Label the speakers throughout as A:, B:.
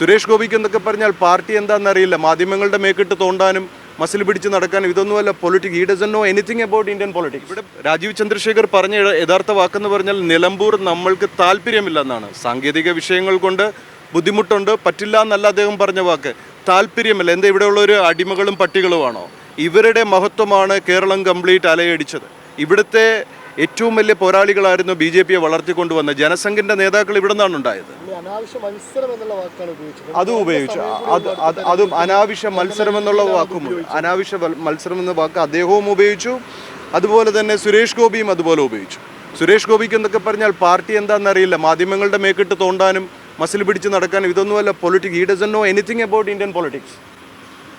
A: സുരേഷ് ഗോപിക്ക് എന്നൊക്കെ പറഞ്ഞാൽ പാർട്ടി എന്താണെന്നറിയില്ല. മാധ്യമങ്ങളുടെ മേക്കിട്ട് തോണ്ടാനും മസിൽ പിടിച്ച് നടക്കാനും ഇതൊന്നുമല്ല politic he doesn't know anything about Indian politics ഇവിടെ രാജീവ് ചന്ദ്രശേഖർ പറഞ്ഞ യഥ- യഥാർത്ഥ വാക്കെന്ന് പറഞ്ഞാൽ നിലമ്പൂർ നമ്മൾക്ക് താല്പര്യമില്ലെന്നാണ്. സാങ്കേതിക വിഷയങ്ങൾ കൊണ്ട് ബുദ്ധിമുട്ടുണ്ട്. പറ്റില്ല എന്നല്ല അദ്ദേഹം പറഞ്ഞ വാക്ക്. താല്പര്യമില്ല. എന്താ ഇവിടെയുള്ളൊരു അടിമകളും പട്ടികളുമാണോ? ഇവരുടെ മഹത്വമാണ് കേരളം കംപ്ലീറ്റ് അലയടിച്ചത്. ഇവിടുത്തെ ഏറ്റവും വലിയ പോരാളികളായിരുന്നു ബി ജെ പിയെ വളർത്തിക്കൊണ്ടുവന്ന ജനസംഘിന്റെ നേതാക്കൾ ഇവിടെ നിന്നാണ് ഉണ്ടായത്. അതും ഉപയോഗിച്ചു. അത് അത് അതും അനാവശ്യ മത്സരം എന്നുള്ള വാക്കും അനാവശ്യ മത്സരം എന്ന വാക്ക് അദ്ദേഹവും ഉപയോഗിച്ചു. അതുപോലെ തന്നെ സുരേഷ് ഗോപിയും അതുപോലെ ഉപയോഗിച്ചു. സുരേഷ് ഗോപിക്ക് എന്നൊക്കെ പറഞ്ഞാൽ പാർട്ടി എന്താണെന്നറിയില്ല മാധ്യമങ്ങളുടെ മേക്കിട്ട് തോണ്ടാനും മസിൽ പിടിച്ച് നടക്കാനും ഇതൊന്നുമല്ല politics. He doesn't know anything about Indian politics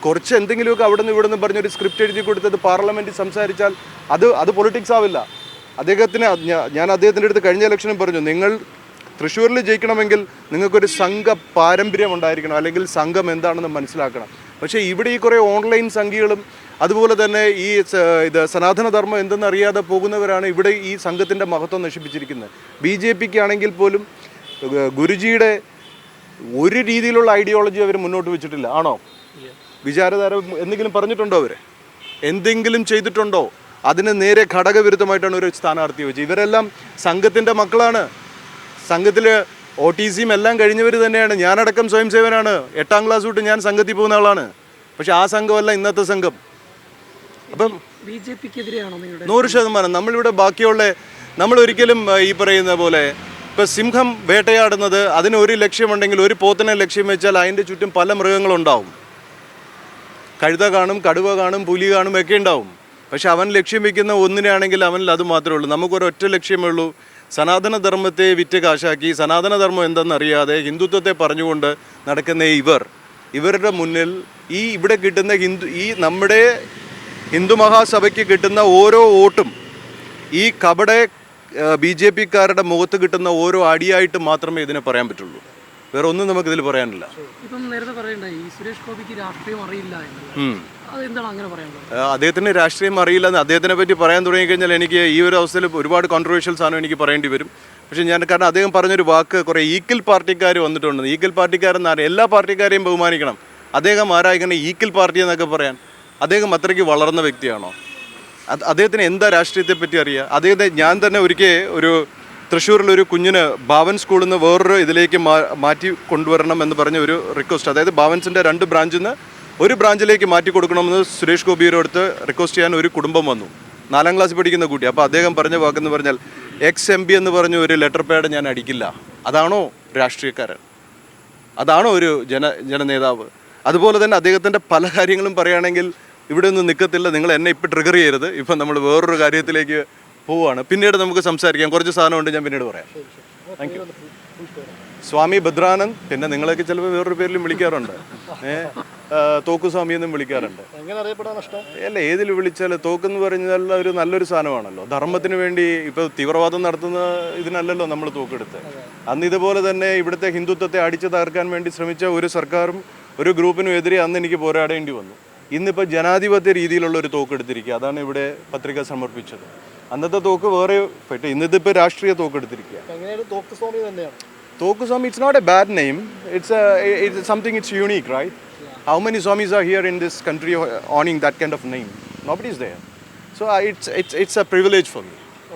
A: കുറച്ച് എന്തെങ്കിലുമൊക്കെ അവിടെ നിന്ന് ഇവിടെ നിന്ന് പറഞ്ഞൊരു സ്ക്രിപ്റ്റ് എഴുതി കൊടുത്തത് പാർലമെന്റിൽ സംസാരിച്ചാൽ അത് അത് പൊളിറ്റിക്സ് ആവില്ല. അദ്ദേഹത്തിന് ഞാൻ അദ്ദേഹത്തിന്റെ അടുത്ത് കഴിഞ്ഞ ഇലക്ഷനും പറഞ്ഞു നിങ്ങൾ തൃശ്ശൂരിൽ ജയിക്കണമെങ്കിൽ നിങ്ങൾക്കൊരു സംഘ പാരമ്പര്യം ഉണ്ടായിരിക്കണം അല്ലെങ്കിൽ സംഘം എന്താണെന്ന് മനസ്സിലാക്കണം. പക്ഷേ ഇവിടെ ഈ കുറേ ഓൺലൈൻ സംഖ്യകളും അതുപോലെ തന്നെ ഈ ഇത് സനാതനധർമ്മം എന്തെന്ന് അറിയാതെ പോകുന്നവരാണ് ഇവിടെ ഈ സംഘത്തിന്റെ മഹത്വം നശിപ്പിച്ചിരിക്കുന്നത്. ബി ജെ പിക്ക് ആണെങ്കിൽ പോലും ഗുരുജിയുടെ ഒരു രീതിയിലുള്ള ഐഡിയോളജി അവർ മുന്നോട്ട് വെച്ചിട്ടില്ല. ആണോ? വിചാരധാര എന്തെങ്കിലും പറഞ്ഞിട്ടുണ്ടോ അവർ എന്തെങ്കിലും ചെയ്തിട്ടുണ്ടോ? അതിന് നേരെ ഘടകവിരുദ്ധമായിട്ടാണ് ഒരു സ്ഥാനാർത്ഥി വെച്ചത്. ഇവരെല്ലാം സംഘത്തിന്റെ മക്കളാണ്. സംഘത്തിൽ ഒ ടി സിയും എല്ലാം കഴിഞ്ഞവർ തന്നെയാണ്. ഞാനടക്കം സ്വയം സേവനാണ് എട്ടാം ക്ലാസ് തൊട്ട് ഞാൻ സംഘത്തിൽ പോകുന്ന ആളാണ്. പക്ഷെ ആ സംഘമല്ല ഇന്നത്തെ സംഘം. അപ്പം
B: ബി ജെ പിക്കെതിരെയാണോ
A: നൂറ് ശതമാനം. നമ്മളിവിടെ ബാക്കിയുള്ള നമ്മൾ ഒരിക്കലും ഈ പറയുന്ന പോലെ ഇപ്പം സിംഹം വേട്ടയാടുന്നത് അതിന് ഒരു ലക്ഷ്യമുണ്ടെങ്കിൽ ഒരു പോത്തിനെ ലക്ഷ്യം വെച്ചാൽ അതിന്റെ ചുറ്റും പല മൃഗങ്ങളുണ്ടാവും. കഴുത കാണും കടുവ കാണും പുലി കാണും ഒക്കെ ഉണ്ടാവും. പക്ഷെ അവൻ ലക്ഷ്യം വെക്കുന്ന ഒന്നിനാണെങ്കിൽ അവനിൽ അത് മാത്രമേ ഉള്ളൂ. നമുക്കൊരൊറ്റ ലക്ഷ്യമേ ഉള്ളൂ. സനാതനധർമ്മത്തെ വിറ്റ് കാശാക്കി സനാതനധർമ്മം എന്തെന്നറിയാതെ ഹിന്ദുത്വത്തെ പറഞ്ഞുകൊണ്ട് നടക്കുന്ന ഇവർ ഇവരുടെ മുന്നിൽ ഈ ഇവിടെ കിട്ടുന്ന ഹിന്ദു ഈ നമ്മുടെ ഹിന്ദു മഹാസഭയ്ക്ക് കിട്ടുന്ന ഓരോ വോട്ടും ഈ കപടെ ബി ജെ പിക്കാരുടെ മുഖത്ത് കിട്ടുന്ന ഓരോ അടിയായിട്ട് മാത്രമേ ഇതിനെ പറയാൻ പറ്റുള്ളൂ. വേറെ ഒന്നും നമുക്കിതിൽ പറയാനില്ല.
B: ഇപ്പം നേരത്തെ പറയണ്ടായി ഈ സുരേഷ് ഗോപിക്ക് രാഷ്ട്രീയം അറിയില്ല
A: അദ്ദേഹത്തിന് രാഷ്ട്രീയം അറിയില്ലെന്ന് അദ്ദേഹത്തിനെ പറ്റി പറയാൻ തുടങ്ങിക്കഴിഞ്ഞാൽ എനിക്ക് ഈ ഒരു അവസ്ഥയിൽ ഒരുപാട് കോൺട്രവേഴ്ഷ്യൽ സാധനം എനിക്ക് പറയേണ്ടി വരും. പക്ഷേ ഞാൻ കാരണം അദ്ദേഹം പറഞ്ഞൊരു വാക്ക് കുറേ ഈക്വൽ പാർട്ടിക്കാർ വന്നിട്ടുണ്ട്. ഈക്വൽ പാർട്ടിക്കാരെന്ന് എല്ലാ പാർട്ടിക്കാരെയും ബഹുമാനിക്കണം. അദ്ദേഹം ആരായിക്കണം ഈക്വൽ പാർട്ടി എന്നൊക്കെ പറയാൻ? അദ്ദേഹം അത്രയ്ക്ക് വളർന്ന വ്യക്തിയാണോ? അദ്ദേഹത്തിന് എന്താ രാഷ്ട്രീയത്തെ പറ്റി അറിയുക? അദ്ദേഹത്തെ ഞാൻ തന്നെ ഒരിക്കൽ ഒരു തൃശ്ശൂരിലൊരു കുഞ്ഞിന് ഭാവൻ സ്കൂളിൽ നിന്ന് വേറൊരു ഇതിലേക്ക് മാറ്റി കൊണ്ടുവരണം എന്ന് പറഞ്ഞ ഒരു റിക്വസ്റ്റ് അതായത് ഭാവൻസിന്റെ രണ്ട് ബ്രാഞ്ചിൽ നിന്ന് ഒരു ബ്രാഞ്ചിലേക്ക് മാറ്റി കൊടുക്കണമെന്ന് സുരേഷ് ഗോപിയുടെ അടുത്ത് റിക്വസ്റ്റ് ചെയ്യാൻ ഒരു കുടുംബം വന്നു. നാലാം ക്ലാസ് പഠിക്കുന്ന കുട്ടി. അപ്പോൾ അദ്ദേഹം പറഞ്ഞ വാക്കെന്ന് പറഞ്ഞാൽ എക്സ് എം ബി എന്ന് പറഞ്ഞ ഒരു ലെറ്റർ പാഡ് ഞാൻ അടിക്കില്ല. അതാണോ രാഷ്ട്രീയക്കാരൻ? അതാണോ ഒരു ജന ജനനേതാവ്? അതുപോലെ തന്നെ അദ്ദേഹത്തിന്റെ പല കാര്യങ്ങളും പറയുകയാണെങ്കിൽ ഇവിടെ ഒന്നും നിൽക്കത്തില്ല നിങ്ങൾ എന്നെ ഇപ്പം ട്രിഗർ ചെയ്യരുത്. ഇപ്പം നമ്മൾ വേറൊരു കാര്യത്തിലേക്ക് പോവുകയാണ്. പിന്നീട് നമുക്ക് സംസാരിക്കാം. കുറച്ച് സാധനമുണ്ട് ഞാൻ പിന്നീട് പറയാം. താങ്ക് യു സ്വാമി ഭദ്രാനന്ദ് പിന്നെ നിങ്ങളൊക്കെ ചിലപ്പോൾ വേറൊരു പേരിലും വിളിക്കാറുണ്ട്. ഏഹ് തോക്കുസ്വാമി എന്നും വിളിക്കാറുണ്ട്. അല്ല ഏതിൽ വിളിച്ചാൽ തോക്കെന്ന് പറഞ്ഞാൽ ഒരു നല്ലൊരു സാധനമാണല്ലോ. ധർമ്മത്തിന് വേണ്ടി ഇപ്പോൾ തീവ്രവാദം നടത്തുന്ന ഇതിനല്ലല്ലോ നമ്മൾ തോക്കെടുത്ത്. അന്ന് ഇതുപോലെ തന്നെ ഇവിടുത്തെ ഹിന്ദുത്വത്തെ അടിച്ചു തകർക്കാൻ വേണ്ടി ശ്രമിച്ച ഒരു സർക്കാരും ഒരു ഗ്രൂപ്പിനും എതിരെ അന്ന് എനിക്ക് പോരാടേണ്ടി വന്നു. ഇന്നിപ്പോൾ ജനാധിപത്യ രീതിയിലുള്ള ഒരു തോക്കെടുത്തിരിക്കുക. അതാണ് ഇവിടെ പത്രിക സമർപ്പിച്ചത്. അന്നത്തെ തോക്ക് വേറെ പെട്ട് ഇന്നിതിപ്പോൾ രാഷ്ട്രീയ തോക്ക് എടുത്തിരിക്കുക
C: തോക്ക് സ്വാമി
A: not a bad name. It's, a, it's something it's unique, right? How many Swamis are here in this country owning that kind of name? Nobody's there. So I, it's, it's, it's a privilege for me.